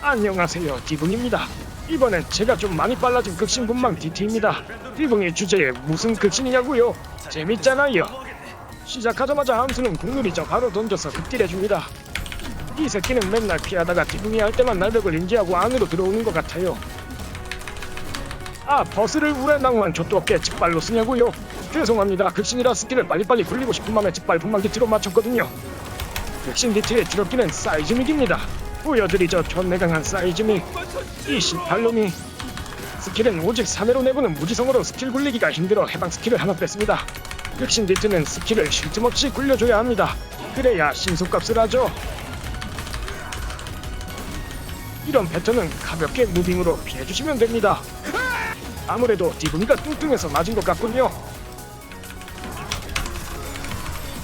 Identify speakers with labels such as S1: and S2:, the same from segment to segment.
S1: 안녕하세요 디붕입니다. 이번엔 제가 좀 많이 빨라진 극신분망 DT입니다. 디붕의 주제에 무슨 극신이냐고요? 재밌잖아요. 시작하자마자 함수는 국룰이죠 바로 던져서 극딜해줍니다. 이 새끼는 맨날 피하다가 디붕이 할 때만 날벽을 인지하고 안으로 들어오는 것 같아요. 아 버스를 우레 낭만 족도 없게 직발로 쓰냐고요? 죄송합니다. 극신이라 스킬을 빨리빨리 굴리고 싶은 맘에 직발 분망 DT로 맞췄거든요. 백신 디트의 주력기는 사이즈믹입니다. 보여드리죠 존내 강한 사이즈믹. 이 18놈이 스킬은 오직 3회로 내보는 무지성으로 스킬 굴리기가 힘들어 해당 스킬을 하나 뺐습니다. 백신 디트는 스킬을 쉴 틈 없이 굴려줘야 합니다. 그래야 신속값을 하죠. 이런 패턴은 가볍게 무빙으로 피해주시면 됩니다. 아무래도 디붕이가 뚱뚱해서 맞은 것 같군요.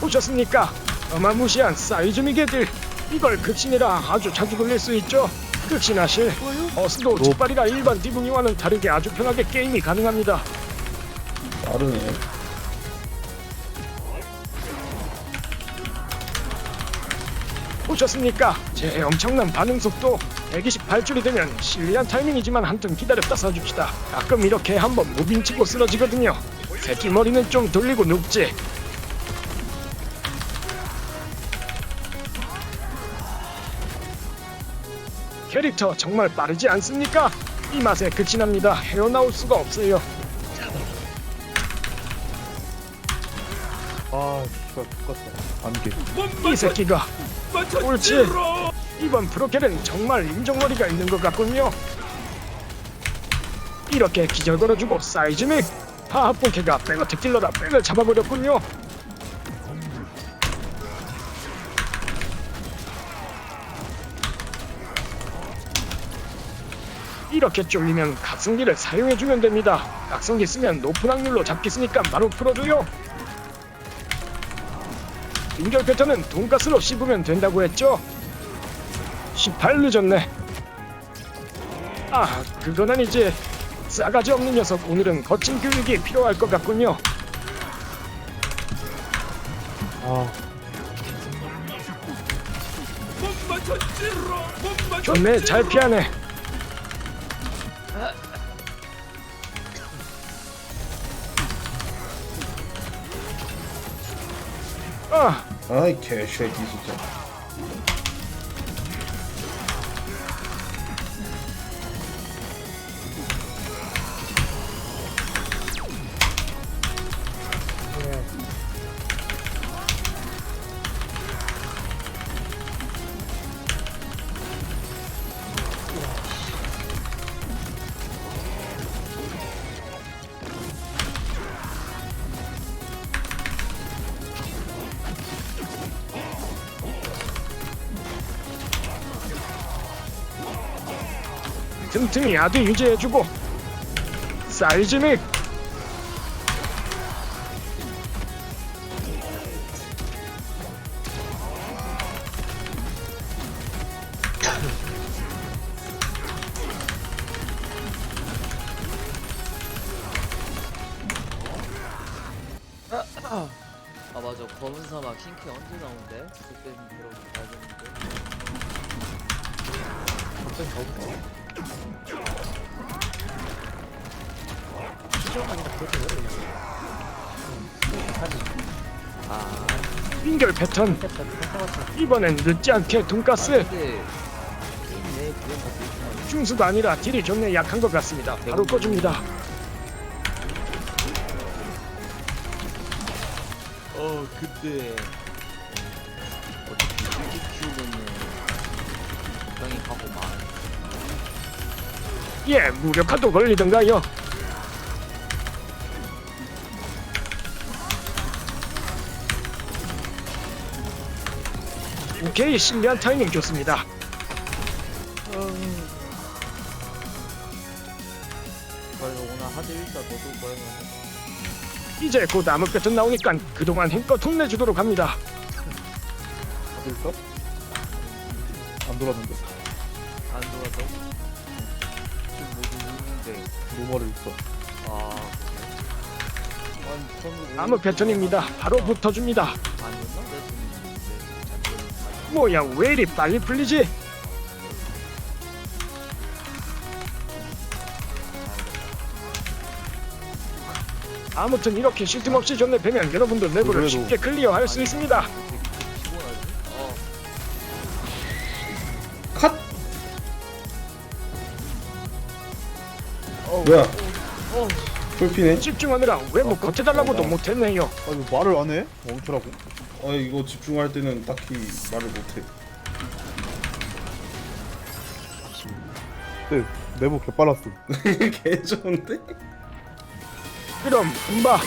S1: 보셨습니까? 어마무시한 사이즈미개들 이걸 극신이라 아주 자주 굴릴 수 있죠. 극신하실 어스도 직발이라 일반 디붕이와는 다르게 아주 편하게 게임이 가능합니다.
S2: 빠르네.
S1: 보셨습니까? 제 엄청난 반응 속도. 128줄이 되면 실리한 타이밍이지만 한턴 기다렸다 써줍시다. 가끔 이렇게 한번 무빙 치고 쓰러지거든요. 새끼 머리는 좀 돌리고 눕지 캐릭터 정말 빠르지 않습니까? 이 맛에 극진합니다. 헤어나올 수가 없어요.
S2: 아, 씨발, 죽겠어. 안개.
S1: 이 새끼가 옳지. 이번 프로켈은 정말 인정머리가 있는 것 같군요. 이렇게 기절 걸어주고 사이즈믹 하합본캐가 백어택 딜러다 백을 잡아버렸군요. 이렇게 쫄리면 각성기를 사용해주면 됩니다. 각성기 쓰면 높은 확률로 잡기 쓰니까 바로 풀어줘요. 인결 패턴은 돈가스로 씹으면 된다고 했죠? 18 늦었네. 아, 그건 아니지. 싸가지 없는 녀석 오늘은 거친 교육이 필요할 것 같군요.
S2: 아,
S1: 좋네, 잘 피하네. 아,
S2: 아이, 개
S1: 틈틈이 아드 유지해주고 사이즈믹
S3: 아 맞아. 검은 사막 흰캐 언제 나온대? 그때 좀 들어봐야겠는데 아
S1: 인결 패턴. 이번엔 늦지 않게 돈가스.
S3: 근데 게임 그런
S1: 중수가 아니라 딜이 존내 약한 것 같습니다. 바로 꺼줍니다.
S3: 어 근데 어차피 일찍 키우면은 적당히 가고만
S1: 예 무력화도 걸리던가요 오케이 신뢰한 타이밍 좋습니다
S3: 그래서 오늘 하드 일자 너도 거야면
S1: 이제 곧 암흑 패턴 나오니까 그동안 힘껏 혼내주도록 합니다?
S2: 안 돌았는데.
S3: 안 돌아서 지금 모두 있는데
S2: 노멀을 있어.
S3: 아 그래? 아니
S1: 암흑 패턴입니다 바로 붙어줍니다
S3: 아니었나? 내가 좀 있는데 잠깐
S1: 뭐야 왜 이리 빨리 풀리지? 아무튼 이렇게 실틈 없이 전내뵈면 여러분도 내부를 쉽게 클리어할 수 있습니다.
S2: 컷. 뭐야?
S3: 어, 어.
S2: 풀피네?
S1: 집중하느라 외모 겉해달라고도 못했네요.
S2: 아 이거 말을 안 해? 멈추라고? 아 이거 집중할 때는 딱히 말을 못해
S4: 네, 내부 개빨랐어.
S2: 개 좋은데?
S1: 그럼 금바